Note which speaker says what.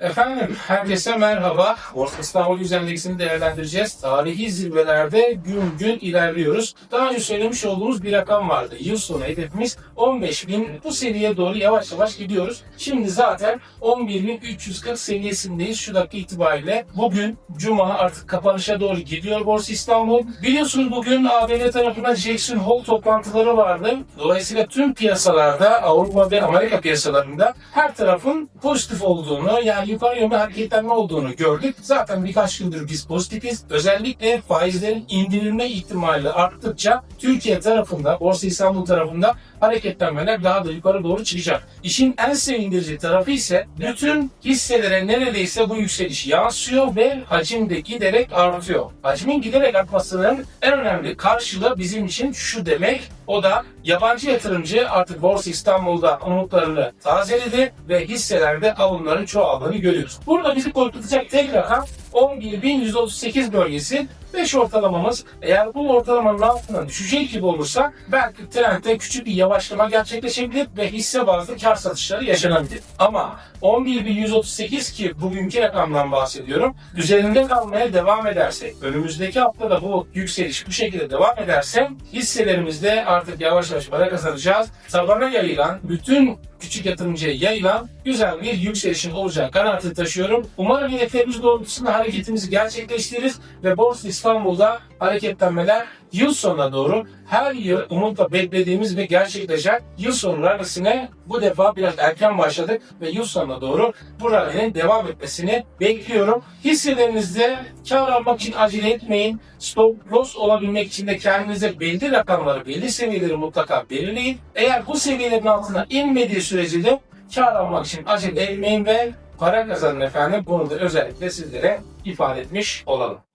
Speaker 1: Efendim, herkese merhaba. Borsa İstanbul Yüz Endeksini değerlendireceğiz. Tarihi zirvelerde gün gün ilerliyoruz. Daha önce söylemiş olduğumuz bir rakam vardı. Yıl sonu hedefimiz 15 bin. Bu seviyeye doğru yavaş yavaş gidiyoruz. Şimdi zaten 11.340 seviyesindeyiz şu dakika itibariyle. Bugün Cuma artık kapanışa doğru gidiyor Borsa İstanbul. Biliyorsunuz bugün ABD tarafından Jackson Hole toplantıları vardı. Dolayısıyla tüm piyasalarda Avrupa ve Amerika piyasalarında her tarafın pozitif olduğunu yani yukarı yönlü hareketlenme olduğunu gördük. Zaten birkaç gündür biz pozitifiz. Özellikle faizlerin indirilme ihtimali arttıkça Türkiye tarafında, Borsa İstanbul tarafında hareketlenmeler daha da yukarı doğru çıkacak. İşin en sevindirici tarafı ise bütün hisselere neredeyse bu yükseliş yansıyor ve hacim de giderek artıyor. Hacmin giderek artmasının en önemli karşılığı bizim için şu demek. O da yabancı yatırımcı artık Borsa İstanbul'da umutlarını tazeledi ve hisselerde alımların çoğaldığını görüyoruz. Burada bizi korkutacak tek rakam 11.138 bölgesi 5 ortalamamız eğer bu ortalamanın altına düşecek gibi olursa belki trendde küçük bir yavaşlama gerçekleşebilir ve hisse bazlı kar satışları yaşanabilir. Ama 11.138 ki bugünkü rakamdan bahsediyorum. Üzerinde kalmaya devam edersek, önümüzdeki haftada bu yükseliş bu şekilde devam ederse hisselerimizde artık yavaş yavaş para kazanacağız. Tabana yayılan, bütün küçük yatırımcıya yayılan güzel bir yükselişin olacağı kanaatini taşıyorum. Umarım hedeflerimiz doğrultusunda hareketimizi gerçekleştiririz ve Borsa İstanbul'da hareketlenmeler yıl sonuna doğru her yıl umutla beklediğimiz ve gerçekleşen yıl sonu rallisine bu defa biraz erken başladık ve yıl sonuna doğru bu rallinin devam etmesini bekliyorum. Hisselerinizde kar almak için acele etmeyin. Stop loss olabilmek için de kendinize belli rakamları, belli seviyeleri mutlaka belirleyin. Eğer bu seviyelerin altına inmediği sürece de kar almak için acele etmeyin ve para kazanın efendim. Bunu da özellikle sizlere ifade etmiş olalım.